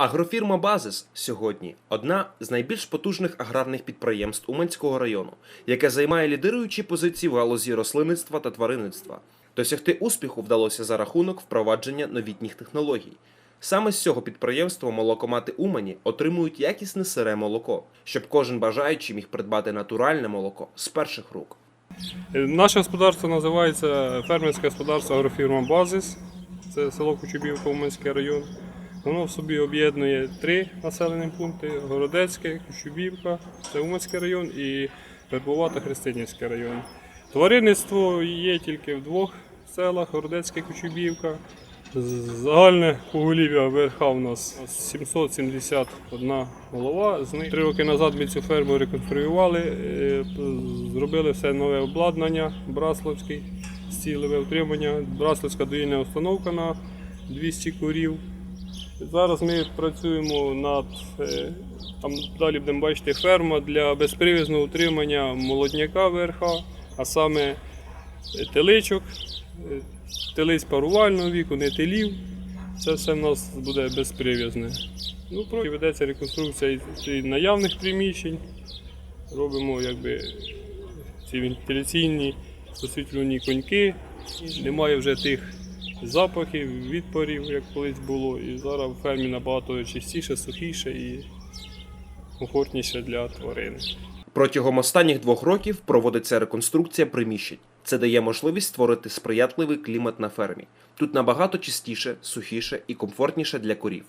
Агрофірма Базис сьогодні одна з найбільш потужних аграрних підприємств Уманського району, яке займає лідируючі позиції в галузі рослинництва та тваринництва. Досягти успіху вдалося за рахунок впровадження новітніх технологій. Саме з цього підприємства молокомати Умані отримують якісне сире молоко, щоб кожен бажаючий міг придбати натуральне молоко з перших рук. Наше господарство називається фермерське господарство агрофірма Базис. Це село Кучубівка, Уманський район. Воно в собі об'єднує три населені пункти: Городецьке, Кучубівка, це Уманський район і Вербовата Христинівський район. Тваринництво є тільки в двох селах Городецьке, Кучубівка. Загальне поголів'я верха у нас 771 голова. З них три роки назад ми цю ферму реконструювали, е, зробили все нове обладнання, брасловський стілеве утримання, брасловська доїльна установка на 200 курів. Зараз ми працюємо над е, там далі будемо бачити ферма для безпривізного утримання молодняка верха, а саме е, теличок, е, телиць парувального віку, не телів. Це все в нас буде безприв'язне. Ну, ведеться реконструкція наявних приміщень. Робимо якби ці вентиляційні освітлювані коньки. Немає вже тих запахів, відпорів, як колись було. І зараз в фермі набагато чистіше, сухіше і комфортніше для тварин. Протягом останніх двох років проводиться реконструкція приміщень. Це дає можливість створити сприятливий клімат на фермі. Тут набагато чистіше, сухіше і комфортніше для корів.